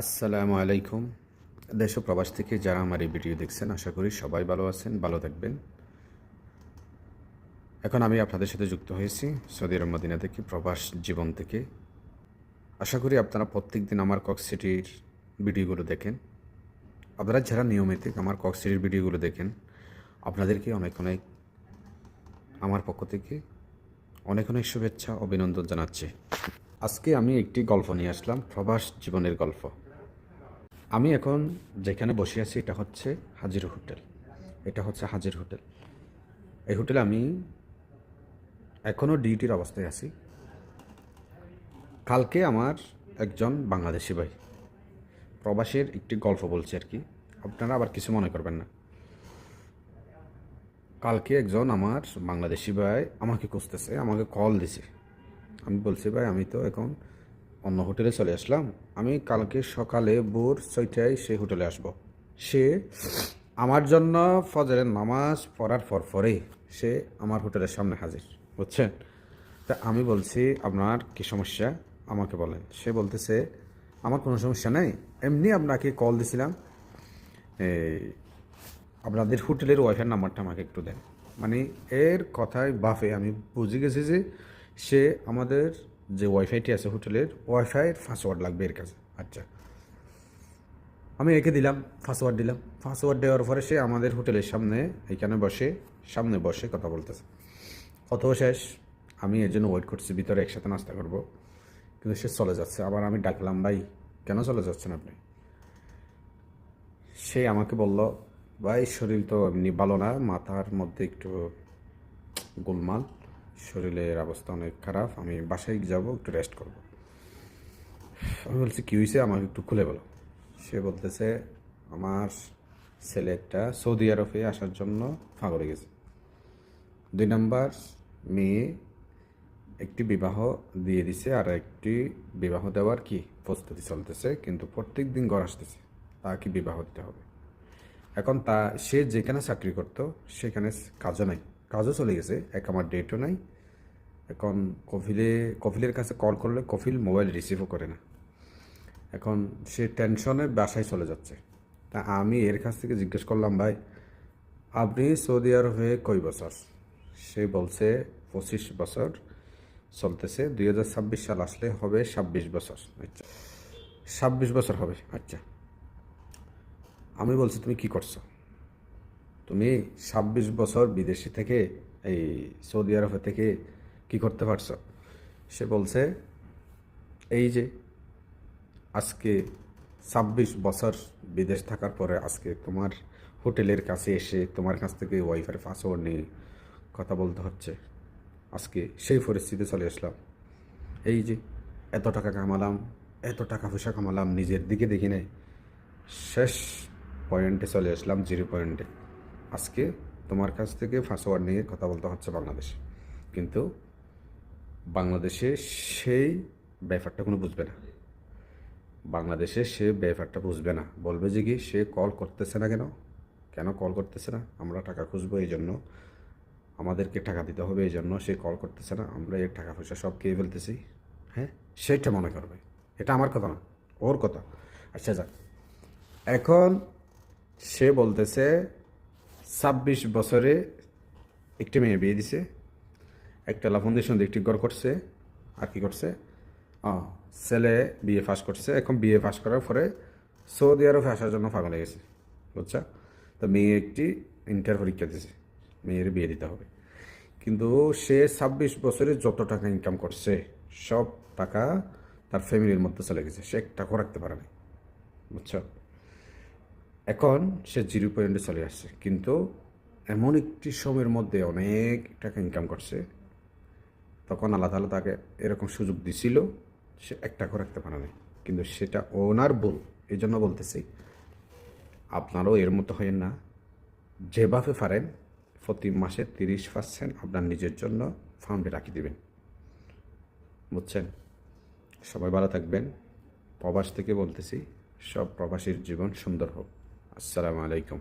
আসসালামু আলাইকুম। দেশ প্রবাস থেকে যারা আমার এই ভিডিও দেখছেন, আশা করি সবাই ভালো আছেন, ভালো থাকবেন। এখন আমি আপনাদের সাথে যুক্ত হয়েছি সৌদি আরব মদিনা থেকে, প্রবাস জীবন থেকে। আশা করি আপনারা প্রত্যেক দিন আমার কক সিটির ভিডিওগুলো দেখেন। আপনারা যারা নিয়মিত আমার কক সিটির ভিডিওগুলো দেখেন, আপনাদেরকে অনেক অনেক আমার পক্ষ থেকে অনেক অনেক শুভেচ্ছা, অভিনন্দন জানাচ্ছি। আজকে আমি একটি গল্প নিয়ে আসলাম, প্রবাস জীবনের গল্প। আমি এখন যেখানে বসে আছি, এটা হচ্ছে হাজির হোটেল। এটা হচ্ছে হাজির হোটেল। এই হোটেলে আমি এখনও ডিউটির অবস্থায় আছি। কালকে আমার একজন বাংলাদেশি ভাই, প্রবাসের একটি গল্প বলছে আর কি। আপনারা আবার কিছু মনে করবেন না। কালকে একজন আমার বাংলাদেশি ভাই আমাকে খুঁজতেছে, আমাকে কল দিছে। আমি বলছি, ভাই, আমি তো এখন অন্য হোটেলে চলে আসলাম। আমি কালকে সকালে ভোর ছয়টায় সেই হোটেলে আসব। সে আমার জন্য ফজরের নামাজ পড়ার পর পরে সে আমার হোটেলের সামনে হাজির, বুঝছেন? তা আমি বলছি, আপনার কি সমস্যা? আমাকে বলেন। সে বলতেছে, আমার কোনো সমস্যা নেই। এমনি আপনাকে কল দিছিলাম। এই, আপনাদের হোটেলের ওয়াইফাই নাম্বারটা আমাকে একটু দেন। মানে এর কথায় বাফে আমি বুঝে গেছি যে সে আমাদের যে ওয়াইফাইটি আছে হোটেলের, ওয়াইফাইয়ের পাসওয়ার্ড লাগবে এর কাছে। আচ্ছা। আমি একে দিলাম পাসওয়ার্ড দিলাম। পাসওয়ার্ড দেওয়ার পরে সে আমাদের হোটেলের সামনে, এখানে বসে, সামনে বসে কথা বলতেছে। কত শেষ। আমি এর জন্য ওয়েট করছি, ভিতরে একসাথে নাস্তা করব। কিন্তু সে চলে যাচ্ছে। আবার আমি ডাকলাম, ভাই, কেন চলে যাচ্ছেন আপনি? সে আমাকে বলল, ভাই, শরীর তো এমনি ভালো না, মাথার মধ্যে একটু গোলমাল। শরীরের অবস্থা অনেক খারাপ, আমি বাসায় যাব, একটু রেস্ট করব। আমি বলছি, কী হয়েছে আমাকে একটু খুলে বলো। সে বলতেছে, আমার ছেলে একটা সৌদি আরবে আসার জন্য ফাঁকড়ে গেছে। দুই নাম্বার, মেয়ে একটি বিবাহ দিয়ে দিছে, আর একটি বিবাহ দেওয়ার কি প্রস্তুতি চলতেছে, কিন্তু প্রত্যেক দিন ঘর আসতেছে, তাকে বিবাহ দিতে হবে। এখন তা, সে যেখানে চাকরি করতো, সেখানে কাজও নাই। কাজও চলে গেছে, এক আমার ডেটও নাই। এখন কফিলে কফিলের কাছে কল করলে কফিল মোবাইল রিসিভও করে না। এখন সে টেনশনে বাসায় চলে যাচ্ছে। তা আমি এর কাছ থেকে জিজ্ঞেস করলাম, ভাই, আপনি সৌদি আরবে কই বছর? সে বলছে, পঁচিশ বছর চলতেছে, দুই হাজার ছাব্বিশ সাল আসলে হবে ছাব্বিশ বছর। আচ্ছা ছাব্বিশ বছর হবে আচ্ছা। আমি বলছি, তুমি কি করছ? তুমি ছাব্বিশ বছর বিদেশি থেকে এই সৌদি আরব থেকে কি করতে পারছ? সে বলছে, এই যে আজকে ছাব্বিশ বছর বিদেশ থাকার পরে আজকে তোমার হোটেলের কাছে এসে তোমার কাছ থেকে ওয়াইফাই পাসওয়ার্ড নিয়ে কথা বলতে হচ্ছে। আজকে সেই পরিস্থিতি চলে আসলাম। এই যে এত টাকা কামালাম, এত টাকা পয়সা কামালাম, নিজের দিকে দেখি নাই। শেষ পয়েন্টে চলে আসলাম, জিরো পয়েন্টে। আজকে তোমার কাছ থেকে পাসওয়ার্ড নিয়ে কথা বলতে হচ্ছে বাংলাদেশে। কিন্তু বাংলাদেশে সেই ব্যাপারটা কোনো বুঝবে না। বাংলাদেশে সে ব্যাপারটা বুঝবে না। বলবে যে কি, সে কল করতেছে না কেন? কেন কল করতেছে না? আমরা টাকা খুঁজবো এই জন্য। আমাদেরকে টাকা দিতে হবে এই জন্য সে কল করতেছে না। আমরা এর টাকা পয়সা সব খেয়ে ফেলতেছি। হ্যাঁ? সেটা মনে করবে। এটা আমার কথা না। ওর কথা। আচ্ছা যাক। এখন সে বলতেছে ছাব্বিশ বছরে একটি মেয়ে বিয়ে দিছে। একটা লাফন্ডেশন একটি ঘর করছে। আর কি করছে? ও ছেলে বিয়ে পাস করছে। এখন বিয়ে পাস করার পরে সৌদি আরবে আসার জন্য পাগল হয়ে গেছে। বুঝছা? তো মেয়ে একটি ইন্টার পরীক্ষা দিয়েছে মেয়ের বিয়ে দিতে হবে। কিন্তু সে ছাব্বিশ বছরে যত টাকা ইনকাম করছে, সব টাকা তার ফ্যামিলির মধ্যে চলে গেছে। সে এক টাকাও রাখতে পারে না বুঝছ? এখন সে জিরো পয়েন্টে চলে আসছে, কিন্তু এমন একটি সময়ের মধ্যে অনেক টাকা ইনকাম করছে। তখন আল্লাহ তালা তাকে এরকম সুযোগ দিছিল, সে একটা টাকাও রাখতে পারে নাই। কিন্তু সেটা ওনার ভুল এই জন্য বলতেছি, আপনারাও এর মতো হয়েন না। যেভাবে পারেন, প্রতি মাসে তিরিশ পার্সেন্ট আপনার নিজের জন্য ফান্ডে রাখি দিবেন। বুঝছেন? সবাই ভালো থাকবেন। প্রবাস থেকে বলতেছি, সব প্রবাসীর জীবন সুন্দর হোক। আসসালামু আলাইকুম